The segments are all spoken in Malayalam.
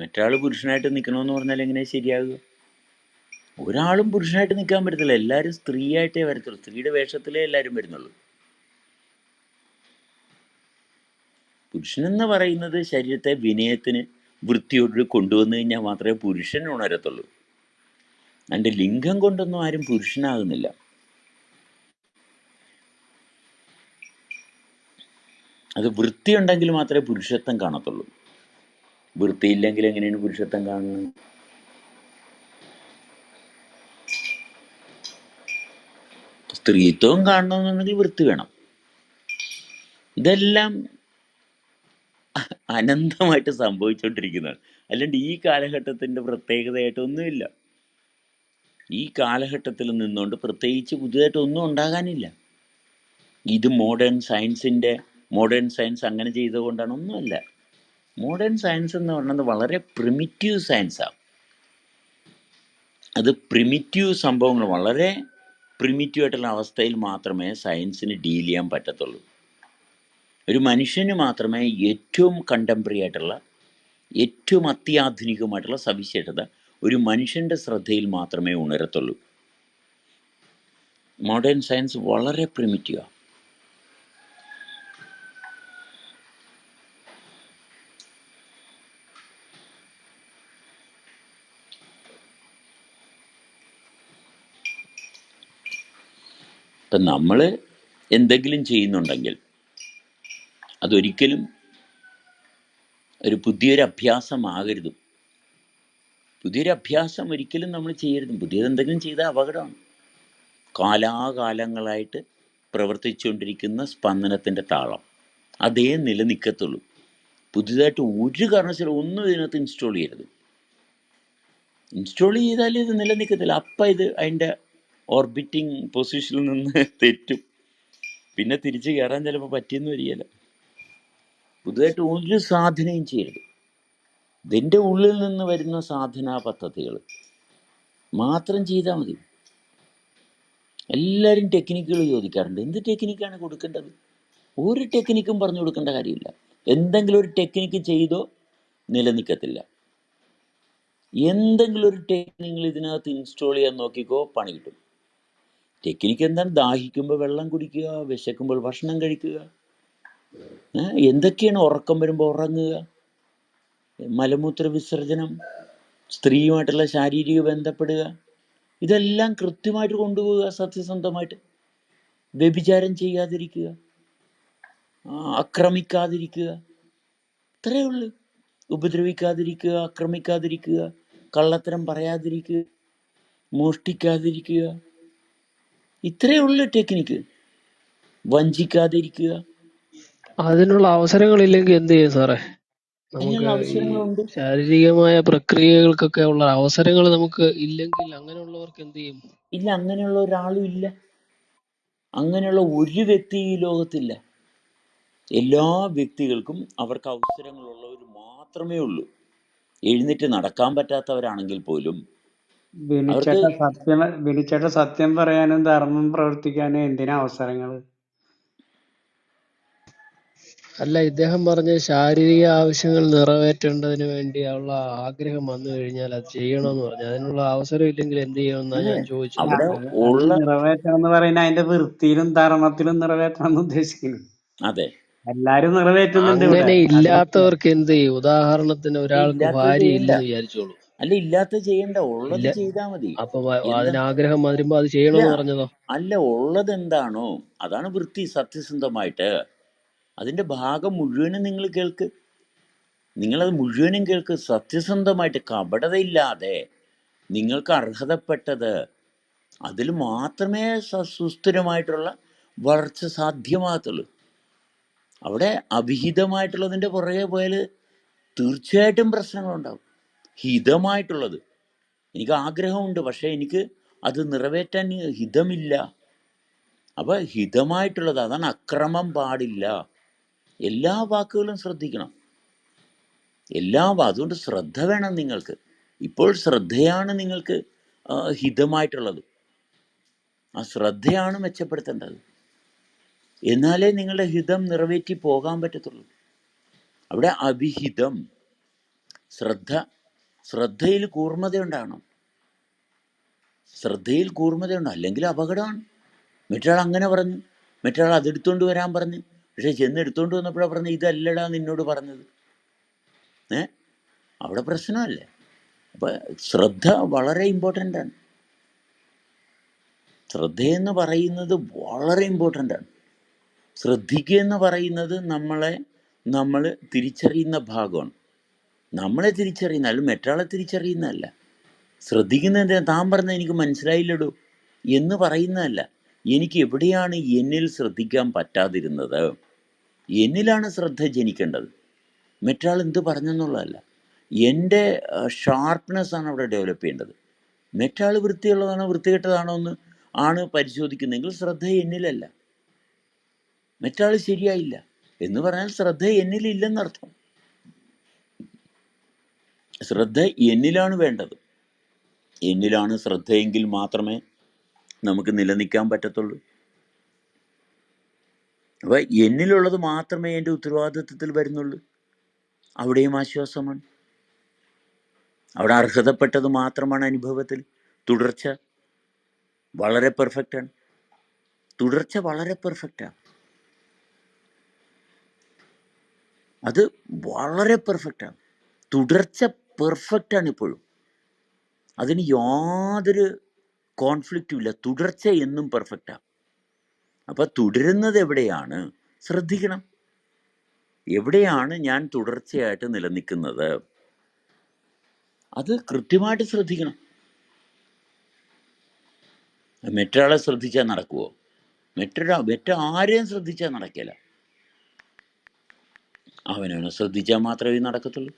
മറ്റൊരാൾ പുരുഷനായിട്ട് നിൽക്കണമെന്ന് പറഞ്ഞാൽ എങ്ങനെ ശരിയാകുക? ഒരാളും പുരുഷനായിട്ട് നിൽക്കാൻ പറ്റത്തില്ല. എല്ലാവരും സ്ത്രീയായിട്ടേ വരത്തുള്ളൂ. സ്ത്രീയുടെ വേഷത്തിലേ എല്ലാവരും വരുന്നുള്ളൂ. പുരുഷനെന്ന് പറയുന്നത് ശരീരത്തെ വിനയത്തിന് വൃത്തിയോട് കൊണ്ടുവന്നു കഴിഞ്ഞാൽ മാത്രമേ പുരുഷൻ ഉണരത്തുള്ളൂ. എന്റെ ലിംഗം കൊണ്ടൊന്നും ആരും പുരുഷനാകുന്നില്ല. അത് വൃത്തിയുണ്ടെങ്കിൽ മാത്രമേ പുരുഷത്വം കാണത്തുള്ളൂ. വൃത്തിയില്ലെങ്കിൽ എങ്ങനെയാണ് പുരുഷത്വം കാണുന്നത്? സ്ത്രീത്വം കാണണമെന്നുണ്ടെങ്കിൽ വൃത്തി വേണം. ഇതെല്ലാം അനന്തമായിട്ട് സംഭവിച്ചുകൊണ്ടിരിക്കുന്നതാണ് അല്ലാണ്ട് ഈ കാലഘട്ടത്തിന്റെ പ്രത്യേകതയായിട്ട് ഒന്നുമില്ല. ഈ കാലഘട്ടത്തിൽ നിന്നുകൊണ്ട് പ്രത്യേകിച്ച് പുതിയതായിട്ട് ഒന്നും ഉണ്ടാകാനില്ല. ഇത് മോഡേൺ സയൻസിന്റെ മോഡേൺ സയൻസ് അങ്ങനെ ചെയ്തുകൊണ്ടാണ് ഒന്നുമല്ല. മോഡേൺ സയൻസ് എന്ന് പറയുന്നത് വളരെ പ്രിമിറ്റീവ് സയൻസാണ് അത് പ്രിമിറ്റീവ് സംഭവങ്ങൾ വളരെ പ്രിമിറ്റീവ് ആയിട്ടുള്ള അവസ്ഥയിൽ മാത്രമേ സയൻസിന് ഡീൽ ചെയ്യാൻ പറ്റത്തുള്ളൂ. ഒരു മനുഷ്യന് മാത്രമേ ഏറ്റവും കണ്ടംപററി ആയിട്ടുള്ള ഏറ്റവും അത്യാധുനികമായിട്ടുള്ള സവിശേഷത ഒരു മനുഷ്യന്റെ ശ്രദ്ധയിൽ മാത്രമേ ഉണരത്തുള്ളൂ. മോഡേൺ സയൻസ് വളരെ പ്രിമിറ്റീവാണ് ഇപ്പം നമ്മൾ എന്തെങ്കിലും ചെയ്യുന്നുണ്ടെങ്കിൽ അതൊരിക്കലും ഒരു പുതിയൊരു അഭ്യാസമാകരുത് പുതിയൊരു അഭ്യാസം ഒരിക്കലും നമ്മൾ ചെയ്യരുത്. പുതിയത് എന്തെങ്കിലും ചെയ്താൽ അപകടമാണ്. കാലാകാലങ്ങളായിട്ട് പ്രവർത്തിച്ചുകൊണ്ടിരിക്കുന്ന സ്പന്ദനത്തിന്റെ താളം അതേ നിലനിൽക്കത്തുള്ളൂ പുതിയതായിട്ട് ഒരു കാരണവശാലും ഒന്നും ഇതിനകത്ത് ഇൻസ്റ്റാൾ ചെയ്യരുത്. ഇൻസ്റ്റാൾ ചെയ്താൽ ഇത് നിലനിൽക്കത്തില്ല. അപ്പം ഇത് അതിന്റെ ഓർബിറ്റിംഗ് പൊസിഷനിൽ നിന്ന് തെറ്റും. പിന്നെ തിരിച്ച് കയറാൻ ചിലപ്പോൾ പറ്റിയെന്ന് വരികയില്ല. പുതുതായിട്ട് ഒരു സാധനയും ചെയ്യരുത്. ഇതിന്റെ ഉള്ളിൽ നിന്ന് വരുന്ന സാധനാ പദ്ധതികൾ മാത്രം ചെയ്താൽ മതി. എല്ലാവരും ടെക്നിക്കുകൾ ചോദിക്കാറുണ്ട്. എന്ത് ടെക്നിക്കാണ് കൊടുക്കേണ്ടത്? ഒരു ടെക്നിക്കും പറഞ്ഞു കൊടുക്കേണ്ട കാര്യമില്ല. എന്തെങ്കിലും ഒരു ടെക്നിക്ക് ചെയ്തോ നിലനിൽക്കത്തില്ല. എന്തെങ്കിലും ഒരു ടെക്നിക്ക് ഇതിനകത്ത് ഇൻസ്റ്റാൾ ചെയ്യാൻ നോക്കിക്കോ പണി കിട്ടും. ടെക്നിക്ക് എന്താണ് ദാഹിക്കുമ്പോൾ വെള്ളം കുടിക്കുക വിശക്കുമ്പോൾ ഭക്ഷണം കഴിക്കുക. എന്തൊക്കെയാണ് ഉറക്കം വരുമ്പോൾ ഉറങ്ങുക? മലമൂത്ര വിസർജനം സ്ത്രീയുമായിട്ടുള്ള ശാരീരിക ബന്ധപ്പെടുക ഇതെല്ലാം കൃത്യമായിട്ട് കൊണ്ടുപോവുക സത്യസന്ധമായിട്ട്. വ്യഭിചാരം ചെയ്യാതിരിക്കുക ആക്രമിക്കാതിരിക്കുക ഇത്രയേ ഉള്ളൂ. ഉപദ്രവിക്കാതിരിക്കുക ആക്രമിക്കാതിരിക്കുക കള്ളത്തരം പറയാതിരിക്കുക മോഷ്ടിക്കാതിരിക്കുക. ഇത്രയേ ഉള്ളൂ ടെക്നിക്ക് വഞ്ചിക്കാതിരിക്കുക. അതിനുള്ള അവസരങ്ങളില്ലെങ്കിൽ എന്ത് ചെയ്യും സാറേ? നമുക്ക് അതിനുള്ള ഈ അവസരങ്ങളുണ്ട്. ശാരീരികമായ പ്രക്രിയകൾക്കൊക്കെ ഉള്ള അവസരങ്ങൾ നമുക്ക് ഇല്ലെങ്കിൽ അങ്ങനെയുള്ളവർക്ക് എന്ത് ചെയ്യും? ഇല്ല അങ്ങനെയുള്ള ഒരാളും ഇല്ല. അങ്ങനെയുള്ള ഒരു വ്യക്തി ഈ ലോകത്തില്ല. എല്ലാ വ്യക്തികൾക്കും അവർക്ക് അവസരങ്ങളുള്ളവർ മാത്രമേ ഉള്ളൂ. എഴുന്നേറ്റ് നടക്കാൻ പറ്റാത്തവരാണെങ്കിൽ പോലും അവർക്ക് ബിനിച്ചേട്ട സത്യം സത്യം പറയാനും ധർമ്മം പ്രവർത്തിക്കാനും എന്തിനാ അവസരങ്ങൾ അല്ല ഇദ്ദേഹം പറഞ്ഞ ശാരീരിക ആവശ്യങ്ങൾ നിറവേറ്റേണ്ടതിന് വേണ്ടിയുള്ള ആഗ്രഹം വന്നു കഴിഞ്ഞാൽ അത് ചെയ്യണമെന്ന് പറഞ്ഞു. അതിനുള്ള അവസരം ഇല്ലെങ്കിൽ എന്ത് ചെയ്യണമെന്നാ അല്ലേ? ഞാൻ ചോദിച്ചത്. അവിടെ ഉള്ള നിറവേറ്റണം എന്ന് പറയുന്നത് അതിന്റെ വൃത്തിയിലും ധർമ്മത്തിലും നിറവേറ്റണം എന്ന് ഉദ്ദേശിക്കുന്നു. അതെ. എല്ലാരും നിറവേറ്റുന്നുണ്ട് ഇവിടെ. അങ്ങനെ ഇല്ലാത്തവർക്ക് എന്ത് ചെയ്യും? ഉദാഹരണത്തിന് ഒരാൾക്ക് ഇല്ലാത്തത് ഭാര്യ ഇല്ല. ഇല്ലെന്ന് വിചാരിച്ചോളൂ. അല്ല ഇല്ലാത്ത ചെയ്യണ്ട. ഉള്ളത് ചെയ്താ ചെയ്താൽ മതി. അപ്പൊ വ- എന്താ? അതിന് ആഗ്രഹം വരുമ്പോ അത് ഇല്ല. ചെയ്യണമെന്ന് പറഞ്ഞതോ? അല്ല ഉള്ളത് എന്താണോ അതാണ് വൃത്തി സത്യസന്ധമായിട്ട്. അതിന്റെ ഭാഗം മുഴുവനും നിങ്ങൾ കേൾക്ക്. നിങ്ങളത് മുഴുവനും കേൾക്ക്. സത്യസന്ധമായിട്ട് കപടതയില്ലാതെ നിങ്ങൾക്ക് അർഹതപ്പെട്ടത് അതിൽ മാത്രമേ സുസ്ഥിരമായിട്ടുള്ള വളർച്ച സാധ്യമാകത്തുള്ളൂ. അവിടെ അവിഹിതമായിട്ടുള്ളതിന്റെ പുറകെ പോയാൽ തീർച്ചയായിട്ടും പ്രശ്നങ്ങളുണ്ടാവും. ഹിതമായിട്ടുള്ളത്. എനിക്ക് ആഗ്രഹമുണ്ട് പക്ഷേ എനിക്ക് അത് നിറവേറ്റാൻ ഹിതമില്ല. അപ്പോൾ ഹിതമായിട്ടുള്ളത് അതാണ് അക്രമം പാടില്ല. എല്ലാ വാക്കുകളും ശ്രദ്ധിക്കണം. എല്ലാ അതുകൊണ്ട് ശ്രദ്ധ വേണം നിങ്ങൾക്ക്. ഇപ്പോൾ ശ്രദ്ധയാണ് നിങ്ങൾക്ക് ഹിതമായിട്ടുള്ളത്. ആ ശ്രദ്ധയാണ് മെച്ചപ്പെടുത്തേണ്ടത്. എന്നാലേ നിങ്ങളുടെ ഹിതം നിറവേറ്റി പോകാൻ പറ്റത്തുള്ളൂ. അവിടെ അവിഹിതം ശ്രദ്ധ ശ്രദ്ധയിൽ കൂർമ്മതയുണ്ടാകണം ശ്രദ്ധയിൽ കൂർമ്മതയുണ്ട് അല്ലെങ്കിൽ അപകടമാണ്. മറ്റൊരാൾ അങ്ങനെ പറഞ്ഞു. മറ്റൊരാൾ അതെടുത്തോണ്ട് വരാൻ പറഞ്ഞു. പക്ഷെ ചെന്ന് എടുത്തോണ്ട് വന്നപ്പോഴാണ് പറഞ്ഞത് ഇതല്ലടാ നിന്നോട് പറഞ്ഞത്. ഏ? അവിടെ പ്രശ്നമല്ലേ? അപ്പം ശ്രദ്ധ വളരെ ഇമ്പോർട്ടന്റ് ആണ് ശ്രദ്ധയെന്ന് പറയുന്നത് വളരെ ഇമ്പോർട്ടന്റ് ആണ് ശ്രദ്ധിക്കുക എന്ന് പറയുന്നത് നമ്മളെ നമ്മൾ തിരിച്ചറിയുന്ന ഭാഗമാണ്. നമ്മളെ തിരിച്ചറിയുന്ന അല്ല മറ്റൊരാളെ തിരിച്ചറിയുന്നതല്ല. ശ്രദ്ധിക്കുന്നത് എന്തിനാ താൻ പറഞ്ഞ എനിക്ക് മനസ്സിലായില്ലടോ. എന്ന് പറയുന്നതല്ല. എനിക്ക് എവിടെയാണ് എന്നിൽ ശ്രദ്ധിക്കാൻ പറ്റാതിരുന്നത്? എന്നിലാണ് ശ്രദ്ധ ജനിക്കേണ്ടത്. മറ്റൊരാൾ എന്ത് പറഞ്ഞെന്നുള്ളതല്ല. എന്റെ ഷാർപ്നെസ് ആണ് അവിടെ ഡെവലപ്പ് ചെയ്യേണ്ടത്. മറ്റാൾ വൃത്തിയുള്ളതാണോ വൃത്തികെട്ടതാണോ എന്ന് ആണ് പരിശോധിക്കുന്നതെങ്കിൽ ശ്രദ്ധ എന്നിലല്ല. മറ്റാൾ ശരിയായില്ല. എന്ന് പറഞ്ഞാൽ ശ്രദ്ധ എന്നിലില്ലെന്നർത്ഥം. ശ്രദ്ധ എന്നിലാണ് വേണ്ടത്. എന്നിലാണ് ശ്രദ്ധയെങ്കിൽ മാത്രമേ നമുക്ക് നിലനിൽക്കാൻ പറ്റത്തുള്ളൂ. അപ്പൊ എന്നിലുള്ളത് മാത്രമേ എന്റെ ഉത്തരവാദിത്വത്തിൽ വരുന്നുള്ളൂ. അവിടെയും ആശ്വാസമാണ്. അവിടെ അർഹതപ്പെട്ടത് മാത്രമാണ് അനുഭവത്തിൽ. തുടർച്ച വളരെ പെർഫെക്റ്റാണ് തുടർച്ച വളരെ പെർഫെക്റ്റാണ് അത് വളരെ പെർഫെക്റ്റാണ് തുടർച്ച പെർഫെക്റ്റാണ് ഇപ്പോഴും. അതിന് യാതൊരു കോൺഫ്ലിക്റ്റും ഇല്ല. തുടർച്ച എന്നും പെർഫെക്റ്റാണ് അപ്പം തുടരുന്നത് എവിടെയാണ്? ശ്രദ്ധിക്കണം. എവിടെയാണ് ഞാൻ തുടർച്ചയായിട്ട് നിലനിൽക്കുന്നത്? അത് കൃത്യമായിട്ട് ശ്രദ്ധിക്കണം. മറ്റൊരാളെ ശ്രദ്ധിച്ചാൽ നടക്കുമോ മറ്റൊരാ മറ്റാരെയും ശ്രദ്ധിച്ചാൽ നടക്കില്ല. അവനവനെ ശ്രദ്ധിച്ചാൽ മാത്രമേ നടക്കത്തുള്ളൂ.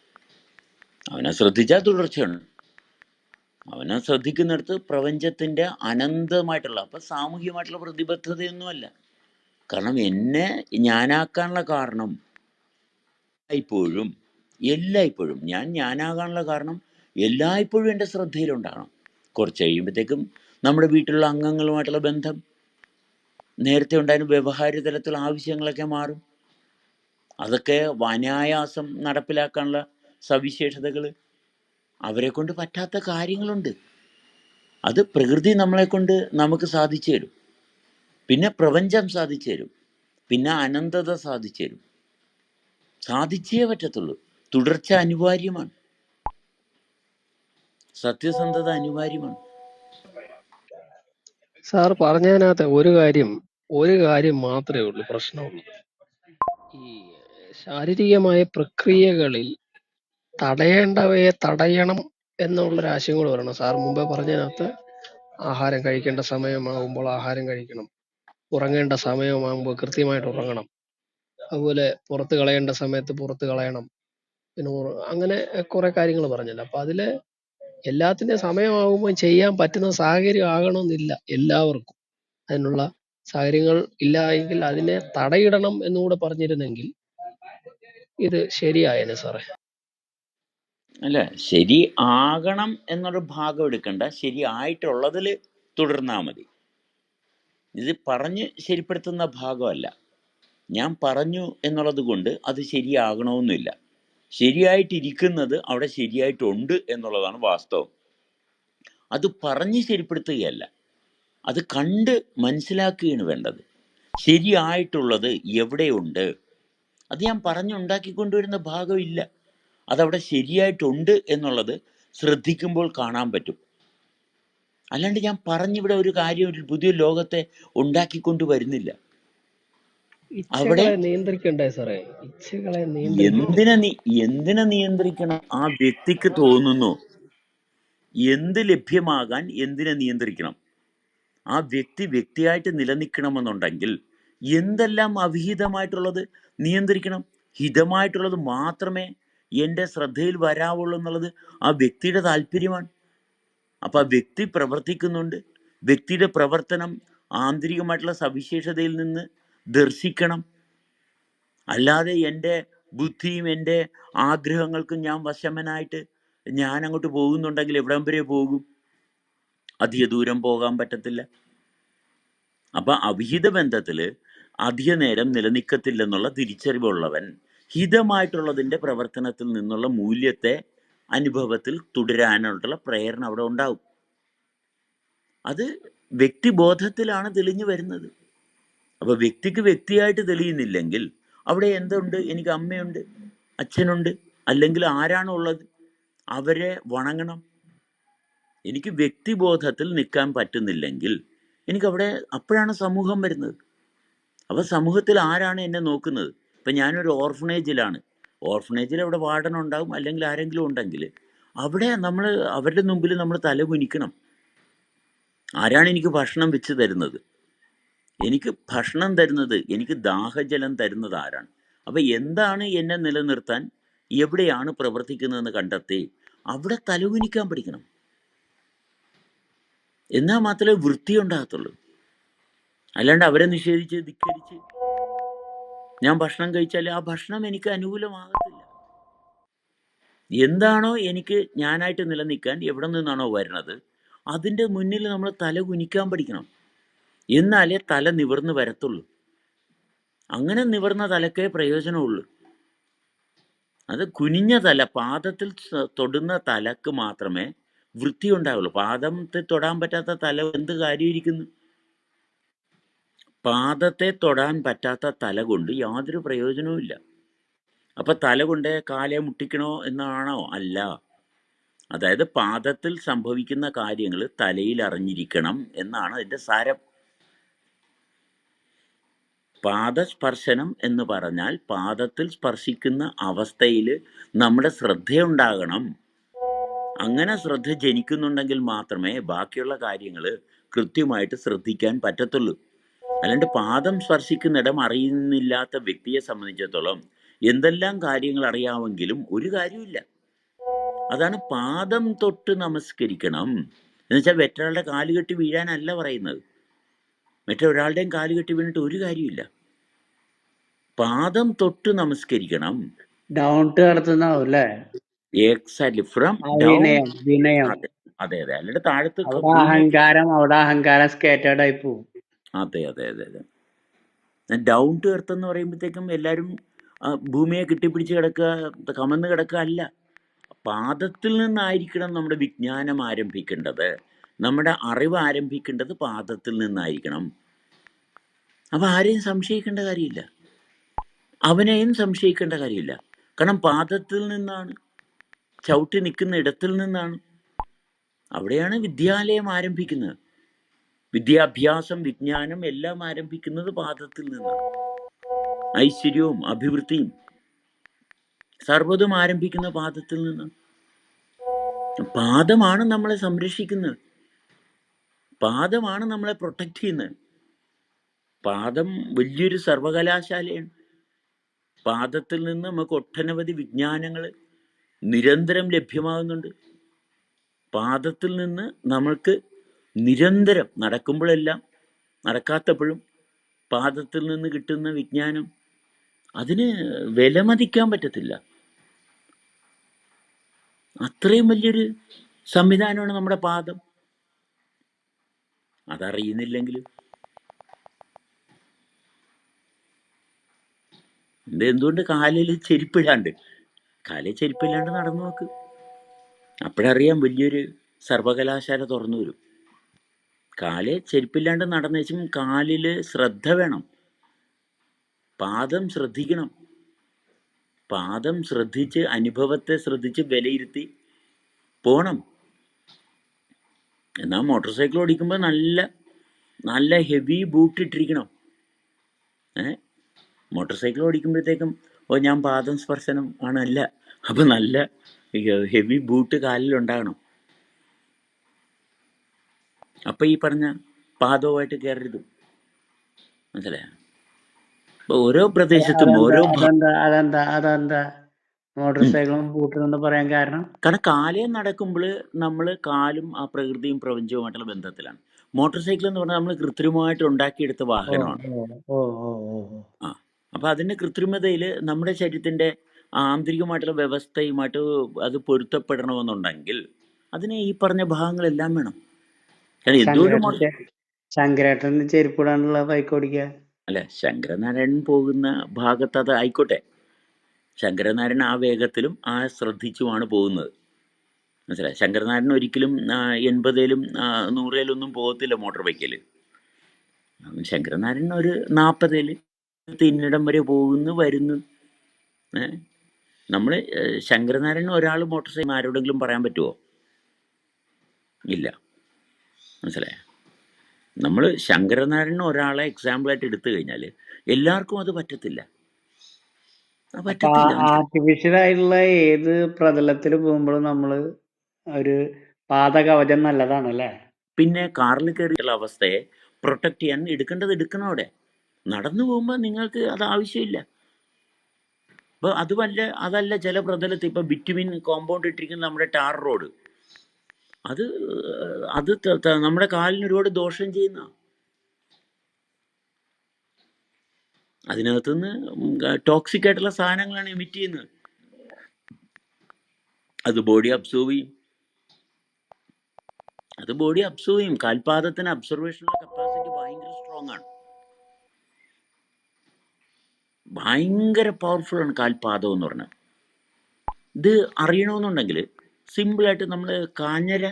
അവനെ ശ്രദ്ധിച്ചാൽ തുടർച്ചയുണ്ട്. അവനെ ശ്രദ്ധിക്കുന്നിടത്ത് പ്രപഞ്ചത്തിന്റെ അനന്തമായിട്ടുള്ള അപ്പം സാമൂഹികമായിട്ടുള്ള പ്രതിബദ്ധതയൊന്നുമല്ല. കാരണം എന്നെ ഞാനാക്കാനുള്ള കാരണം എല്ലായ്പ്പോഴും എല്ലായ്പ്പോഴും ഞാൻ ഞാനാകാനുള്ള കാരണം എല്ലായ്പ്പോഴും എന്റെ ശ്രദ്ധയിലുണ്ടാകണം. കുറച്ച് കഴിയുമ്പോഴത്തേക്കും നമ്മുടെ വീട്ടിലുള്ള അംഗങ്ങളുമായിട്ടുള്ള ബന്ധം നേരത്തെ ഉണ്ടായിരുന്ന വ്യവഹാര തലത്തിലുള്ള ആവശ്യങ്ങളൊക്കെ മാറും. അതൊക്കെ വനായാസം നടപ്പിലാക്കാനുള്ള സവിശേഷതകൾ അവരെ കൊണ്ട് പറ്റാത്ത കാര്യങ്ങളുണ്ട്. അത് പ്രകൃതി നമ്മളെ കൊണ്ട് നമുക്ക് സാധിച്ചു തരും. പിന്നെ പ്രപഞ്ചം സാധിച്ചു തരും. പിന്നെ അനന്തത സാധിച്ചു തരും. സാധിച്ചേ പറ്റത്തുള്ളൂ. തുടർച്ച അനിവാര്യമാണ്. സത്യസന്ധത അനിവാര്യമാണ്. സാർ പറഞ്ഞതിനകത്ത് ഒരു കാര്യം ഒരു കാര്യം മാത്രമേ ഉള്ളൂ പ്രശ്നമുള്ളൂ. ഈ ശാരീരികമായ പ്രക്രിയകളിൽ തടയേണ്ടവയെ തടയണം എന്നുള്ളൊരു ആശയം കൂടെ വരണം. സാർ മുമ്പേ പറഞ്ഞതിനകത്ത് ആഹാരം കഴിക്കേണ്ട സമയമാകുമ്പോൾ ആഹാരം കഴിക്കണം. ഉറങ്ങേണ്ട സമയമാകുമ്പോൾ കൃത്യമായിട്ട് ഉറങ്ങണം. അതുപോലെ പുറത്ത് കളയേണ്ട സമയത്ത് പുറത്ത് കളയണം. പിന്നെ അങ്ങനെ കുറെ കാര്യങ്ങൾ പറഞ്ഞല്ലോ. അപ്പൊ അതിൽ എല്ലാത്തിന്റെ സമയമാകുമ്പോൾ ചെയ്യാൻ പറ്റുന്ന സാഹചര്യം ആകണമെന്നില്ല എല്ലാവർക്കും. അതിനുള്ള സാഹചര്യങ്ങൾ ഇല്ല എങ്കിൽ അതിനെ തടയിടണം എന്നുകൂടെ പറഞ്ഞിരുന്നെങ്കിൽ ഇത് ശരിയായേനെ സാറേ. അല്ല? ശരി ആകണം എന്നൊരു ഭാഗം എടുക്കണ്ട. ശരിയായിട്ടുള്ളതിൽ തുടർന്നാൽ മതി. ഇത് പറഞ്ഞ് ശരിപ്പെടുത്തുന്ന ഭാഗമല്ല. ഞാൻ പറഞ്ഞു എന്നുള്ളത് കൊണ്ട് അത് ശരിയാകണമെന്നില്ല. ശരിയായിട്ടിരിക്കുന്നത് അവിടെ ശരിയായിട്ടുണ്ട് എന്നുള്ളതാണ് വാസ്തവം. അത് പറഞ്ഞ് ശരിപ്പെടുത്തുകയല്ല. അത് കണ്ട് മനസ്സിലാക്കുകയാണ് വേണ്ടത്. ശരിയായിട്ടുള്ളത് എവിടെയുണ്ട്? അത് ഞാൻ പറഞ്ഞുണ്ടാക്കിക്കൊണ്ടുവരുന്ന ഭാഗമില്ല. അതവിടെ ശരിയായിട്ടുണ്ട് എന്നുള്ളത് ശ്രദ്ധിക്കുമ്പോൾ കാണാൻ പറ്റും. അല്ലാണ്ട് ഞാൻ പറഞ്ഞിവിടെ ഒരു കാര്യം ഒരു പുതിയ ലോകത്തെ ഉണ്ടാക്കിക്കൊണ്ട് വരുന്നില്ല. അവിടെ നിയന്ത്രിക്കണ്ടേ സാറേ? ഇച്ഛകളെ എന്തിനെ നീ എന്തിനെ നിയന്ത്രിക്കണം? ആ വ്യക്തിക്ക് തോന്നുന്നു എന്ത് ലഭ്യമാകാൻ എന്തിനെ നിയന്ത്രിക്കണം? ആ വ്യക്തി വ്യക്തിയായിട്ട് നിലനിൽക്കണമെന്നുണ്ടെങ്കിൽ എന്തെല്ലാം അവിഹിതമായിട്ടുള്ളത് നിയന്ത്രിക്കണം? ഹിതമായിട്ടുള്ളത് മാത്രമേ എന്റെ ശ്രദ്ധയിൽ വരാവുള്ളൂ എന്നുള്ളത് ആ വ്യക്തിയുടെ താല്പര്യമാണ്. അപ്പോൾ ആ വ്യക്തി പ്രവർത്തിക്കുന്നുണ്ട്. വ്യക്തിയുടെ പ്രവർത്തനം ആന്തരികമായിട്ടുള്ള സവിശേഷതയിൽ നിന്ന് ദർശിക്കണം. അല്ലാതെ എന്റെ ബുദ്ധിയും എന്റെ ആഗ്രഹങ്ങൾക്കും ഞാൻ വശമനായിട്ട് ഞാൻ അങ്ങോട്ട് പോകുന്നുണ്ടെങ്കിൽ എവിടം വരെ പോകും? അധിക ദൂരം പോകാൻ പറ്റത്തില്ല. അപ്പം അവിഹിത ബന്ധത്തിൽ അധിക നേരം നിലനിൽക്കത്തില്ലെന്നുള്ള തിരിച്ചറിവുള്ളവൻ ഹിതമായിട്ടുള്ളതിന്റെ പ്രവർത്തനത്തിൽ നിന്നുള്ള മൂല്യത്തെ അനുഭവത്തിൽ തുടരാനുള്ള പ്രേരണ അവിടെ ഉണ്ടാവും. അത് വ്യക്തിബോധത്തിലാണ് തെളിഞ്ഞു വരുന്നത്. അപ്പൊ വ്യക്തിക്ക് വ്യക്തിയായിട്ട് തെളിയുന്നില്ലെങ്കിൽ അവിടെ എന്തുണ്ട്? എനിക്ക് അമ്മയുണ്ട് അച്ഛനുണ്ട് അല്ലെങ്കിൽ ആരാണുള്ളത്? അവരെ വണങ്ങണം. എനിക്ക് വ്യക്തിബോധത്തിൽ നിൽക്കാൻ പറ്റുന്നില്ലെങ്കിൽ എനിക്കവിടെ അപ്പോഴാണ് സമൂഹം വരുന്നത്. അപ്പോൾ സമൂഹത്തിൽ ആരാണ് എന്നെ നോക്കുന്നത്? ഇപ്പം ഞാനൊരു ഓർഫണേജിലാണ്. ഓർഫണേജിൽ അവിടെ വാർഡൻ ഉണ്ടാകും അല്ലെങ്കിൽ ആരെങ്കിലും ഉണ്ടെങ്കിൽ അവിടെ നമ്മൾ അവരുടെ മുമ്പിൽ നമ്മൾ തല കുനിക്കണം. ആരാണ് എനിക്ക് ഭക്ഷണം വെച്ച് തരുന്നത്? എനിക്ക് ഭക്ഷണം തരുന്നത് എനിക്ക് ദാഹജലം തരുന്നത് ആരാണ്? അപ്പം എന്താണ് എന്നെ നിലനിർത്താൻ? എവിടെയാണ് പ്രവർത്തിക്കുന്നതെന്ന് കണ്ടെത്തി അവിടെ തലകുനിക്കാൻ പഠിക്കണം. എന്നാൽ മാത്രമേ വൃത്തി ഉണ്ടാകത്തുള്ളൂ അല്ലാണ്ട് അവരെ നിഷേധിച്ച് ധിക്കരിച്ച് ഞാൻ ഭക്ഷണം കഴിച്ചാൽ ആ ഭക്ഷണം എനിക്ക് അനുകൂലമാകത്തില്ല. എന്താണോ എനിക്ക് ഞാനായിട്ട് നിലനിൽക്കാൻ എവിടെ നിന്നാണോ വരുന്നത് അതിന്റെ മുന്നിൽ നമ്മൾ തല കുനിക്കാൻ പഠിക്കണം. എന്നാലേ തല നിവർന്ന് വരത്തുള്ളൂ. അങ്ങനെ നിവർന്ന തലക്കേ പ്രയോജനമുള്ളൂ. അത് കുനിഞ്ഞ തല പാദത്തിൽ തൊടുന്ന തലക്ക് മാത്രമേ വൃത്തി ഉണ്ടാവുള്ളൂ പാദത്തിൽ തൊടാൻ പറ്റാത്ത തല എന്ത് കാര്യമിരിക്കുന്നു പാദത്തെ തൊടാൻ പറ്റാത്ത തല കൊണ്ട് യാതൊരു പ്രയോജനവുമില്ല അപ്പൊ തല കൊണ്ട് കാലെ മുട്ടിക്കണോ എന്നാണോ? അല്ല. അതായത് പാദത്തിൽ സംഭവിക്കുന്ന കാര്യങ്ങൾ തലയിൽ അറിഞ്ഞിരിക്കണം എന്നാണ് അതിന്റെ സാരം. പാദസ്പർശനം എന്ന് പറഞ്ഞാൽ പാദത്തിൽ സ്പർശിക്കുന്ന അവസ്ഥയിൽ നമ്മുടെ ശ്രദ്ധയുണ്ടാകണം. അങ്ങനെ ശ്രദ്ധ ജനിക്കുന്നുണ്ടെങ്കിൽ മാത്രമേ ബാക്കിയുള്ള കാര്യങ്ങൾ കൃത്യമായിട്ട് ശ്രദ്ധിക്കാൻ പറ്റത്തുള്ളൂ. അല്ലാണ്ട് പാദം സ്പർശിക്കുന്നിടം അറിയുന്നില്ലാത്ത വ്യക്തിയെ സംബന്ധിച്ചിടത്തോളം എന്തെല്ലാം കാര്യങ്ങൾ അറിയാമെങ്കിലും ഒരു കാര്യമില്ല അതാണ് പാദം തൊട്ട് നമസ്കരിക്കണം. എന്ന് വെച്ചാൽ മറ്റൊരാളുടെ കാൽ കെട്ടി വീഴാനല്ല പറയുന്നത്. മറ്റൊരാളുടെയും കാൽ കെട്ടി വീണിട്ട് ഒരു കാര്യമില്ല പാദം തൊട്ട് നമസ്കരിക്കണം. ഡൗൺ ടു അല്ലേ? എക്സാക്ട്ലി ഫ്രം വിനയം. അതെ അതെ അല്ലെങ്കിൽ അല്ലാണ്ട് താഴത്ത് അഹങ്കാരം അവിടെ അഹങ്കാരം സ്കേറ്റേഡ് ആയി പോവും. അതെ അതെ അതെ അതെ. ഡൗൺ ടു എർത്ത് എന്ന് പറയുമ്പോഴത്തേക്കും എല്ലാവരും ഭൂമിയെ കെട്ടിപ്പിടിച്ച് കിടക്കുക കമന്ന് കിടക്കുക അല്ല. പാദത്തിൽ നിന്നായിരിക്കണം നമ്മുടെ വിജ്ഞാനം ആരംഭിക്കേണ്ടത്. നമ്മുടെ അറിവ് ആരംഭിക്കേണ്ടത് പാദത്തിൽ നിന്നായിരിക്കണം. അപ്പം ആരെയും സംശയിക്കേണ്ട കാര്യമില്ല. അവനെയും സംശയിക്കേണ്ട കാര്യമില്ല. കാരണം പാദത്തിൽ നിന്നാണ് ചവിട്ടി നിൽക്കുന്ന ഇടത്തിൽ നിന്നാണ് അവിടെയാണ് വിദ്യാലയം ആരംഭിക്കുന്നത്. വിദ്യാഭ്യാസം വിജ്ഞാനം എല്ലാം ആരംഭിക്കുന്നത് പാദത്തിൽ നിന്നാണ് ഐശ്വര്യവും അഭിവൃദ്ധിയും സർവതും ആരംഭിക്കുന്ന പാദത്തിൽ നിന്ന്. പാദമാണ് നമ്മളെ സംരക്ഷിക്കുന്നത്. പാദമാണ് നമ്മളെ പ്രൊട്ടക്റ്റ് ചെയ്യുന്നത്. പാദം വലിയൊരു സർവകലാശാലയാണ് പാദത്തിൽ നിന്ന് നമുക്ക് ഒട്ടനവധി വിജ്ഞാനങ്ങൾ നിരന്തരം ലഭ്യമാകുന്നുണ്ട്. പാദത്തിൽ നിന്ന് നമ്മൾക്ക് നിരന്തരം നടക്കുമ്പോഴെല്ലാം നടക്കാത്തപ്പോഴും പാദത്തിൽ നിന്ന് കിട്ടുന്ന വിജ്ഞാനം അതിന് വിലമതിക്കാൻ പറ്റത്തില്ല. അത്രയും വലിയൊരു സംവിധാനമാണ് നമ്മുടെ പാദം. അതറിയുന്നില്ലെങ്കിലും. എന്തുകൊണ്ട് കാലിൽ ചെരുപ്പിടാണ്ട്? കാലിൽ ചെരുപ്പില്ലാണ്ട് നടന്നു നോക്ക്. അപ്പോഴറിയാം വലിയൊരു സർവകലാശാല തുറന്നു വരും. കാൽ ചെരുപ്പില്ലാണ്ട് നടന്നു വെച്ചും കാലിൽ ശ്രദ്ധ വേണം. പാദം ശ്രദ്ധിക്കണം. പാദം ശ്രദ്ധിച്ച് അനുഭവത്തെ ശ്രദ്ധിച്ച് വിലയിരുത്തി പോണം. എന്നാൽ മോട്ടോർ സൈക്കിൾ ഓടിക്കുമ്പോൾ നല്ല നല്ല ഹെവി ബൂട്ട് ഇട്ടിരിക്കണം. ഏ? മോട്ടോർ സൈക്കിൾ ഓടിക്കുമ്പോഴത്തേക്കും ഓ ഞാൻ പാദം സ്പർശനം ആണല്ല. അപ്പം നല്ല ഹെവി ബൂട്ട് കാലിലുണ്ടാകണം. അപ്പം ഈ പറഞ്ഞ പാദവുമായിട്ട് കയറരുത് മനസ്സിലായോ? അപ്പോൾ ഓരോ പ്രദേശത്തും ഓരോ ഭാ- അതെന്താ അതെന്താ അതെന്താ? മോട്ടോർ. സൈക്കിളും പറയാൻ കാരണം? കാരണം കാലേ നടക്കുമ്പോൾ നമ്മൾ കാലും ആ പ്രകൃതിയും പ്രപഞ്ചവുമായിട്ടുള്ള ബന്ധത്തിലാണ്. മോട്ടോർ സൈക്കിൾ എന്ന് പറഞ്ഞാൽ നമ്മൾ കൃത്രിമമായിട്ട് ഉണ്ടാക്കിയെടുത്ത വാഹനമാണ്. ആ അപ്പൊ അതിന്റെ കൃത്രിമതയിൽ നമ്മുടെ ശരീരത്തിന്റെ ആന്തരികമായിട്ടുള്ള വ്യവസ്ഥയുമായിട്ട് അത് പൊരുത്തപ്പെടണമെന്നുണ്ടെങ്കിൽ അതിന് ഈ പറഞ്ഞ ഭാഗങ്ങളെല്ലാം വേണം. ശങ്കരേട്ടൻ ചെരുപ്പിടാനുള്ള ബൈക്ക് ഓടിക്കുക അല്ല ശങ്കരനാരായണൻ പോകുന്ന ഭാഗത്ത് അത് ആയിക്കോട്ടെ. ശങ്കരനാരായണൻ ആ വേഗത്തിലും ആ ശ്രദ്ധിച്ചുമാണ് പോകുന്നത്. മനസ്സിലായി? ശങ്കരനാരായണൻ ഒരിക്കലും എൺപതിലും നൂറിലൊന്നും പോകത്തില്ല മോട്ടോർ ബൈക്കിൽ ശങ്കരനാരായണൻ ഒരു നാൽപ്പതിൽ തിന്നിടം വരെ പോകുന്നു വരുന്നു. നമ്മൾ ശങ്കരനാരായണൻ ഒരാൾ മോട്ടോർ സൈക്കിൾ ആരോടെങ്കിലും പറയാൻ പറ്റുമോ ഇല്ല. മനസ്സിലായോ? നമ്മൾ ശങ്കരനാരായണൻ ഒരാളെ എക്സാമ്പിളായിട്ട് എടുത്തു കഴിഞ്ഞാൽ എല്ലാവർക്കും അത് പറ്റത്തില്ല. അത് അപ്പൊ പറ്റത്തില്ല. മനസ്സിലായോ ആർട്ടിഫിഷ്യൽ ആയിട്ടുള്ള ഏത് പ്രതലത്തിൽ പോകുമ്പോഴും നമ്മൾ ഒരു പാതകവചം നല്ലതാണ് അല്ലേ പിന്നെ കാറിൽ കയറിയുള്ള അവസ്ഥയെ പ്രൊട്ടക്ട് ചെയ്യാൻ എടുക്കേണ്ടത് എടുക്കണം അവിടെ. നടന്നു പോകുമ്പോൾ നിങ്ങൾക്ക് അത് ആവശ്യമില്ല. അപ്പോൾ അതുമല്ല അതല്ല ചില പ്രതലത്തിൽ ഇപ്പോൾ ബിറ്റുമിൻ കോമ്പൗണ്ട് ഇട്ടിരിക്കുന്ന നമ്മുടെ ടാർ റോഡ് അത് അത് നമ്മുടെ കാലിന് ഒരുപാട് ദോഷം ചെയ്യുന്ന. അതിനകത്തുനിന്ന് ടോക്സിക് ആയിട്ടുള്ള സാധനങ്ങളാണ് എമിറ്റ് ചെയ്യുന്നത്. അത് ബോഡി അബ്സോർവ് ചെയ്യും. അത് ബോഡി അബ്സോർവ് ചെയ്യും. കാൽപാദത്തിന് അബ്സർവേഷനുള്ള കപ്പാസിറ്റി ഭയങ്കര സ്ട്രോങ് ആണ്. ഭയങ്കര പവർഫുൾ ആണ് കാൽപാദം എന്ന് പറഞ്ഞാൽ. ഇത് അറിയണമെന്നുണ്ടെങ്കിൽ സിമ്പിളായിട്ട് നമ്മൾ കാഞ്ഞര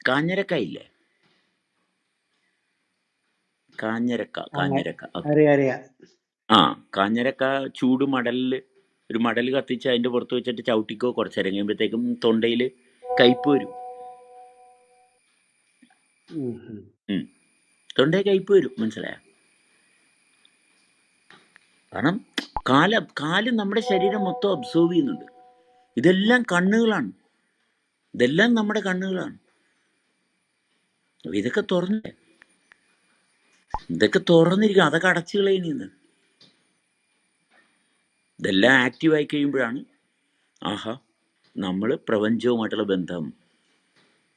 കാഞ്ഞരക്ക ഇല്ലേ കാഞ്ഞരക്ക കാഞ്ഞരക്ക ആ കാഞ്ഞരക്ക ചൂട് മടലിൽ ഒരു മടൽ കത്തിച്ച് അതിന്റെ പുറത്ത് വെച്ചിട്ട് ചവിട്ടിക്കോ കുറച്ച് ഇറങ്ങിയുമ്പോഴത്തേക്കും തൊണ്ടയിൽ കയ്പ് വരും. തൊണ്ടയിൽ കയ്പ് വരും മനസ്സിലായോ? കാരണം കാല കാൽ നമ്മുടെ ശരീരം മൊത്തം അബ്സോർവ് ചെയ്യുന്നുണ്ട്. ഇതെല്ലാം കണ്ണുകളാണ്. ഇതെല്ലാം നമ്മുടെ കണ്ണുകളാണ്. ഇതൊക്കെ തുറന്ന് ഇതൊക്കെ തുറന്നിരിക്കും. അതൊക്കെ അടച്ചു കളയുന്നത് ഇതെല്ലാം ആക്റ്റീവായി കഴിയുമ്പോഴാണ് ആഹാ നമ്മൾ പ്രപഞ്ചവുമായിട്ടുള്ള ബന്ധം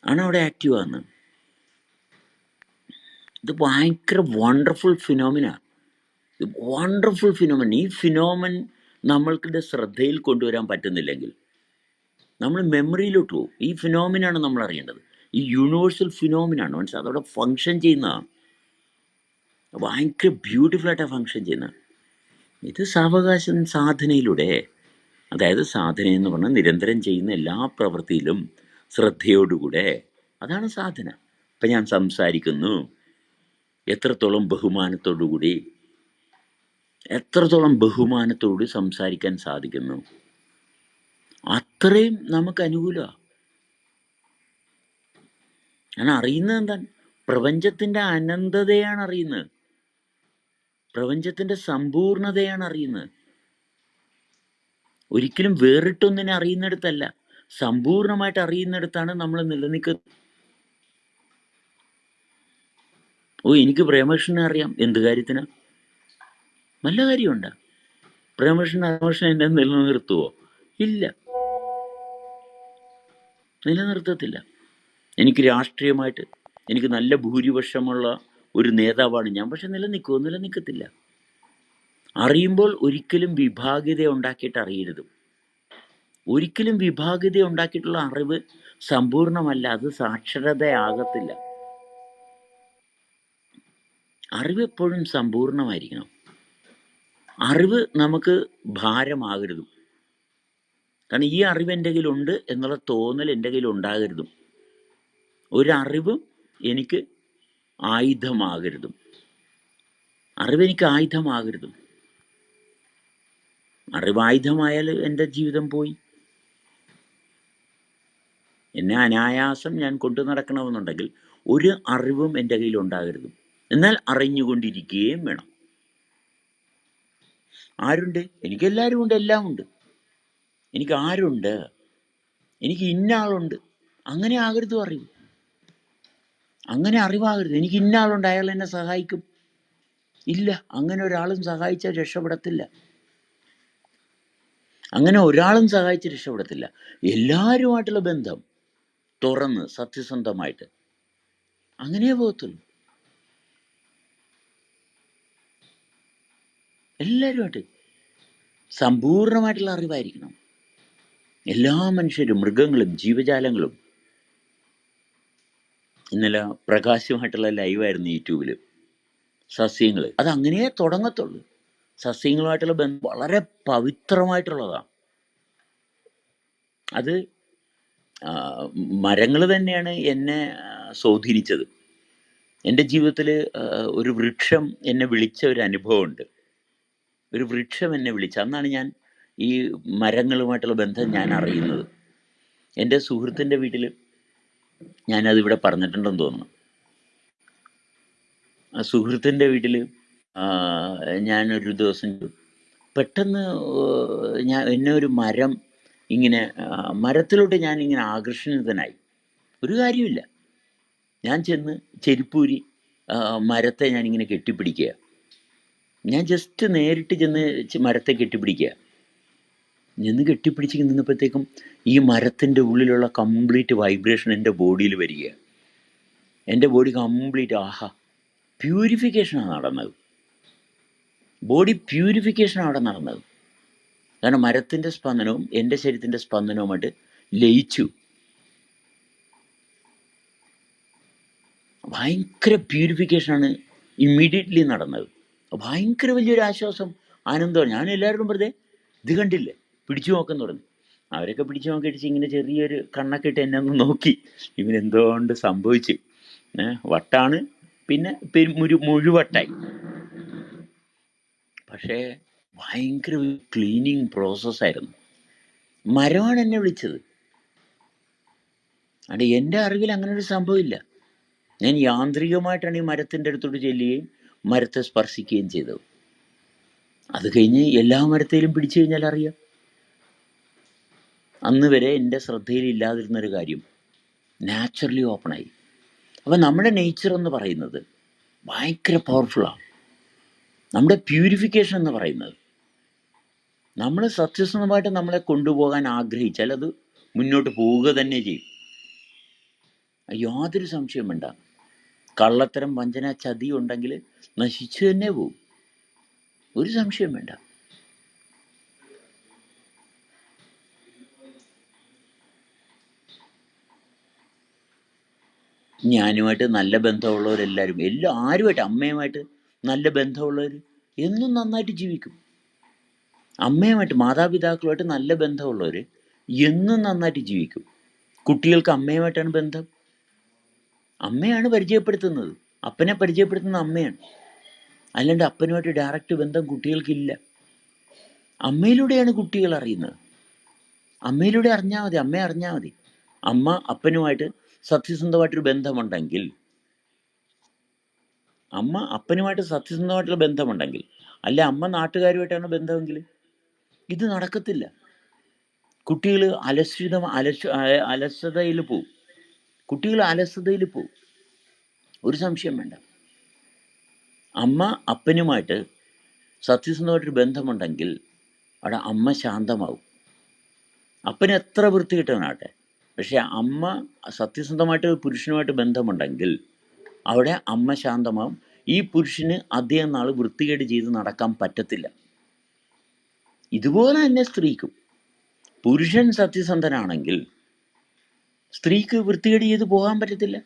ആണ് അവിടെ ആക്റ്റീവ് ആകുന്നത് ഇത് ഭയങ്കര വണ്ടർഫുൾ ഫിനോമിന വണ്ടർഫുൾ ഫിനോമൻ ഈ ഫിനോമൻ നമ്മൾക്കിടെ ശ്രദ്ധയിൽ കൊണ്ടുവരാൻ പറ്റുന്നില്ലെങ്കിൽ നമ്മൾ മെമ്മറിയിലോട്ട് പോകും. ഈ ഫിനോമിനാണ് നമ്മൾ അറിയേണ്ടത്. ഈ യൂണിവേഴ്സൽ ഫിനോമിനാണ് മനസ്സിലായി? അതവിടെ ഫങ്ഷൻ ചെയ്യുന്നതാണ്. ഭയങ്കര ബ്യൂട്ടിഫുള്ളായിട്ടാണ് ഫങ്ഷൻ ചെയ്യുന്നത്. ഇത് സാവകാശം സാധനയിലൂടെ അതായത് സാധന എന്ന് പറഞ്ഞാൽ നിരന്തരം ചെയ്യുന്ന എല്ലാ പ്രവൃത്തിയിലും ശ്രദ്ധയോടുകൂടെ അതാണ് സാധന. ഇപ്പം ഞാൻ സംസാരിക്കുന്നു. എത്രത്തോളം ബഹുമാനത്തോടുകൂടി എത്രത്തോളം ബഹുമാനത്തോട് സംസാരിക്കാൻ സാധിക്കുന്നു? അത്രയും നമുക്ക് അനുകൂലമാണ് ഞാൻ അറിയുന്നത് എന്താ പ്രപഞ്ചത്തിന്റെ അനന്തതയാണ് അറിയുന്നത്. പ്രപഞ്ചത്തിന്റെ സമ്പൂർണതയാണ് അറിയുന്നത്. ഒരിക്കലും വേറിട്ടൊന്നിനെ അറിയുന്നിടത്തല്ല സമ്പൂർണമായിട്ട് അറിയുന്നിടത്താണ് നമ്മൾ നിലനിൽക്കുന്നത്. ഓ എനിക്ക് പ്രേമകൃഷ്ണനെ അറിയാം. എന്ത് കാര്യത്തിന്? നല്ല കാര്യമുണ്ട്? പ്രേമകൃഷ്ണൻ രാമകൃഷ്ണൻ എന്നെ നിലനിർത്തുവോ? ഇല്ല. നിലനിർത്തത്തില്ല. എനിക്ക് രാഷ്ട്രീയമായിട്ട് എനിക്ക് നല്ല ഭൂരിപക്ഷമുള്ള ഒരു നേതാവാണ് ഞാൻ. പക്ഷെ നിലനിൽക്കുമോ നിലനിൽക്കത്തില്ല. അറിയുമ്പോൾ ഒരിക്കലും വിഭാഗ്യത ഉണ്ടാക്കിയിട്ട് അറിയരുത്. ഒരിക്കലും വിഭാഗ്യത ഉണ്ടാക്കിയിട്ടുള്ള അറിവ് സമ്പൂർണമല്ല. അത് സാക്ഷരതയാകത്തില്ല. അറിവ് എപ്പോഴും സമ്പൂർണമായിരിക്കണം. അറിവ് നമുക്ക് ഭാരമാകരുതും. കാരണം ഈ അറിവ് എന്റെ കയ്യിലുണ്ട് എന്നുള്ള തോന്നൽ എന്റെ കയ്യിൽ ഉണ്ടാകരുതും ഒരറിവും എനിക്ക് ആയുധമാകരുതും. അറിവ് എനിക്ക് ആയുധമാകരുതും. അറിവായുധമായാൽ എന്റെ ജീവിതം പോയി. എന്നെ അനായാസം ഞാൻ കൊണ്ടു നടക്കണമെന്നുണ്ടെങ്കിൽ ഒരു അറിവും എന്റെ കയ്യിൽ ഉണ്ടാകരുതും എന്നാൽ അറിഞ്ഞുകൊണ്ടിരിക്കുകയും വേണം. ആരുണ്ട്? എനിക്കെല്ലാവരും ഉണ്ട് എല്ലാം ഉണ്ട് എനിക്ക് ആരുണ്ട്? എനിക്ക് ഇന്നാളുണ്ട് അങ്ങനെ ആകരുത് അറിവ് അങ്ങനെ അറിവാകരുത്. എനിക്ക് ഇന്ന ആളുണ്ട്. അയാൾ എന്നെ സഹായിക്കും. ഇല്ല. അങ്ങനെ ഒരാളും സഹായിച്ചാൽ രക്ഷപ്പെടത്തില്ല. അങ്ങനെ ഒരാളും സഹായിച്ച് രക്ഷപ്പെടത്തില്ല. എല്ലാവരുമായിട്ടുള്ള ബന്ധം തുറന്ന് സത്യസന്ധമായിട്ട് അങ്ങനെ പോകത്തുള്ളൂ. എല്ലാവരുമായിട്ട് സമ്പൂർണമായിട്ടുള്ള അറിവായിരിക്കണം. എല്ലാ മനുഷ്യരും മൃഗങ്ങളും ജീവജാലങ്ങളും. ഇന്നലെ പ്രകാശമായിട്ടുള്ള ലൈവായിരുന്നു യൂട്യൂബിൽ സസ്യങ്ങൾ അത് അങ്ങനെ തുടങ്ങത്തുള്ളൂ. സസ്യങ്ങളുമായിട്ടുള്ള ബന്ധം വളരെ പവിത്രമായിട്ടുള്ളതാണ്. അത് മരങ്ങൾ തന്നെയാണ് എന്നെ സ്വാധീനിച്ചത്. എന്റെ ജീവിതത്തിൽ ഒരു വൃക്ഷം എന്നെ വിളിച്ച ഒരു അനുഭവമുണ്ട്. ഒരു വൃക്ഷം എന്നെ വിളിച്ച. അന്നാണ് ഞാൻ ഈ മരങ്ങളുമായിട്ടുള്ള ബന്ധം ഞാൻ അറിയുന്നത്. എന്റെ സുഹൃത്തിന്റെ വീട്ടിൽ ഞാനതിവിടെ പറഞ്ഞിട്ടുണ്ടെന്ന് തോന്നുന്നു. ആ സുഹൃത്തിന്റെ വീട്ടിൽ ഞാനൊരു ദിവസം പെട്ടെന്ന് ഞാൻ എന്നെ ഒരു മരം ഇങ്ങനെ മരത്തിലോട്ട് ഞാൻ ഇങ്ങനെ ആകർഷണിതനായി. ഒരു കാര്യമില്ല ഞാൻ ചെന്ന് ചെരുപ്പൂരി മരത്തെ ഞാനിങ്ങനെ കെട്ടിപ്പിടിക്കുക. ഞാൻ ജസ്റ്റ് നേരിട്ട് ചെന്ന് മരത്തെ കെട്ടിപ്പിടിക്കുക. നിന്ന് കെട്ടിപ്പിടിച്ച് നിന്നപ്പോഴത്തേക്കും ഈ മരത്തിന്റെ ഉള്ളിലുള്ള കംപ്ലീറ്റ് വൈബ്രേഷൻ എന്റെ ബോഡിയിൽ വരിക എന്റെ ബോഡി കംപ്ലീറ്റ് ആഹാ പ്യൂരിഫിക്കേഷനാണ് നടന്നത്. ബോഡി പ്യൂരിഫിക്കേഷനാണ് അവിടെ നടന്നത്. കാരണം മരത്തിന്റെ സ്പന്ദനവും എന്റെ ശരീരത്തിന്റെ സ്പന്ദനവുമായിട്ട് ലയിച്ചു. ഭയങ്കര പ്യൂരിഫിക്കേഷനാണ് ഇമ്മീഡിയറ്റ്ലി നടന്നത്. ഭയങ്കര വലിയൊരു ആശ്വാസം ആനന്ദമാണ്. ഞാൻ എല്ലാവരോടും വെറുതെ ഇത് കണ്ടില്ലേ? പിടിച്ചു നോക്കാൻ തുടങ്ങി. അവരൊക്കെ പിടിച്ചു നോക്കിയിട്ട് ഇങ്ങനെ ചെറിയൊരു കണ്ണൊക്കെ ഇട്ട് എന്നെ ഒന്ന് നോക്കി. ഇവനെന്തോണ്ട് സംഭവിച്ച്? വട്ടാണ്. പിന്നെ പെ- മുരു മുഴുവട്ടായി. പക്ഷേ ഭയങ്കര ക്ലീനിങ് പ്രോസസ്സായിരുന്നു മരമാണ് എന്നെ വിളിച്ചത്. അവിടെ എന്റെ അറിവിൽ അങ്ങനെ ഒരു സംഭവമില്ല ഞാൻ യാന്ത്രികമായിട്ടാണ് ഈ മരത്തിന്റെ അടുത്തോട്ട് ചെല്ലുകയും മരത്തെ സ്പർശിക്കുകയും ചെയ്തത്. അത് കഴിഞ്ഞ് എല്ലാ മരത്തേലും പിടിച്ചു കഴിഞ്ഞാൽ അറിയാം. അന്ന് വരെ എന്റെ ശ്രദ്ധയിൽ ഇല്ലാതിരുന്നൊരു കാര്യം. നാച്ചുറലി ഓപ്പണായി അപ്പം നമ്മുടെ നേച്ചർ എന്ന് പറയുന്നത് ഭയങ്കര പവർഫുള്ളാണ് നമ്മുടെ പ്യൂരിഫിക്കേഷൻ എന്ന് പറയുന്നത്. നമ്മൾ സത്യസന്ധമായിട്ട് നമ്മളെ കൊണ്ടുപോകാൻ ആഗ്രഹിച്ചാൽ അത് മുന്നോട്ട് പോവുക തന്നെ ചെയ്യും. യാതൊരു സംശയം വേണ്ട. കള്ളത്തരം വഞ്ചന ചതി ഉണ്ടെങ്കിൽ നശിച്ചു തന്നെ പോവും. ഒരു സംശയം വേണ്ട. ഞാനുമായിട്ട് നല്ല ബന്ധമുള്ളവരെല്ലാവരും എല്ലാ ആരുമായിട്ട് അമ്മയുമായിട്ട് നല്ല ബന്ധമുള്ളവർ എന്നും നന്നായിട്ട് ജീവിക്കും. അമ്മയുമായിട്ട് മാതാപിതാക്കളുമായിട്ട് നല്ല ബന്ധമുള്ളവർ എന്നും നന്നായിട്ട് ജീവിക്കും. കുട്ടികൾക്ക് അമ്മയുമായിട്ടാണ് ബന്ധം. അമ്മയാണ് പരിചയപ്പെടുത്തുന്നത്. അപ്പനെ പരിചയപ്പെടുത്തുന്ന അമ്മയാണ്. അല്ലാണ്ട് അപ്പനുമായിട്ട് ഡയറക്റ്റ് ബന്ധം കുട്ടികൾക്കില്ല. അമ്മയിലൂടെയാണ് കുട്ടികൾ അറിയുന്നത്. അമ്മയിലൂടെ അറിഞ്ഞാൽ മതി അമ്മയെ അറിഞ്ഞാൽ മതി. അമ്മ അപ്പനുമായിട്ട് സത്യസന്ധമായിട്ടൊരു ബന്ധമുണ്ടെങ്കിൽ അമ്മ അപ്പനുമായിട്ട് സത്യസന്ധമായിട്ടുള്ള ബന്ധമുണ്ടെങ്കിൽ അല്ല അമ്മ നാട്ടുകാരുമായിട്ടാണ് ബന്ധമെങ്കിൽ? ഇത് നടക്കത്തില്ല. കുട്ടികൾ അലസ്യത അലസ അലസതയിൽ പോവും. കുട്ടികൾ അലസതയിൽ പോവും. ഒരു സംശയം വേണ്ട. അമ്മ അപ്പനുമായിട്ട് സത്യസന്ധമായിട്ടൊരു ബന്ധമുണ്ടെങ്കിൽ അവിടെ അമ്മ ശാന്തമാവും. അപ്പന് എത്ര വൃത്തികിട്ടവനാട്ടെ പക്ഷെ അമ്മ സത്യസന്ധമായിട്ട് പുരുഷനുമായിട്ട് ബന്ധമുണ്ടെങ്കിൽ അവിടെ അമ്മ ശാന്തമാവും. ഈ പുരുഷന് അധികം നാൾ വൃത്തികേട് ചെയ്ത് നടക്കാൻ പറ്റത്തില്ല. ഇതുപോലെ തന്നെ സ്ത്രീക്കും. പുരുഷൻ സത്യസന്ധനാണെങ്കിൽ സ്ത്രീക്ക് വൃത്തികേട് ചെയ്ത് പോകാൻ പറ്റത്തില്ല.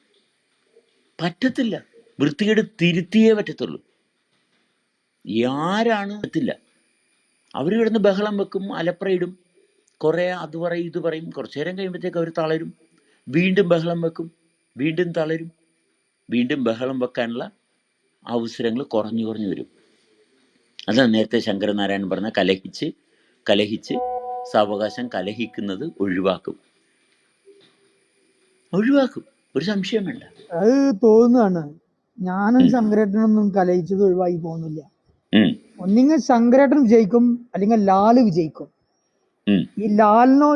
പറ്റത്തില്ല. വൃത്തികേട് തിരുത്തിയേ പറ്റത്തുള്ളൂ. ആരാണ് പറ്റില്ല അവർ കിടന്ന് ബഹളം വെക്കും അലപ്രയിടും കുറേ അത് പറയും ഇത് പറയും. കുറച്ചു നേരം കഴിയുമ്പോഴത്തേക്ക് അവർ തളരും. വീണ്ടും ബഹളം വെക്കും. വീണ്ടും തളരും. വീണ്ടും ബഹളം വെക്കാനുള്ള അവസരങ്ങൾ കുറഞ്ഞു കുറഞ്ഞു വരും. അതാണ് നേരത്തെ ശങ്കരനാരായണൻ പറഞ്ഞ കലഹിച്ച് കലഹിച്ച് സാവകാശം കലഹിക്കുന്നത് ഒഴിവാക്കും. ഒഴിവാക്കും. ഒരു സംശയം വേണ്ട അത് തോന്നുകയാണ്. ഞാനും. ശങ്കരേട്ടനൊന്നും കലഹിച്ചത് ഒഴിവാക്കി പോകുന്നില്ല. ഒന്നിങ്ങ് ശങ്കരേട്ടൻ വിജയിക്കും അല്ലെങ്കിൽ ലാൽ വിജയിക്കും. ఈ లాల్ను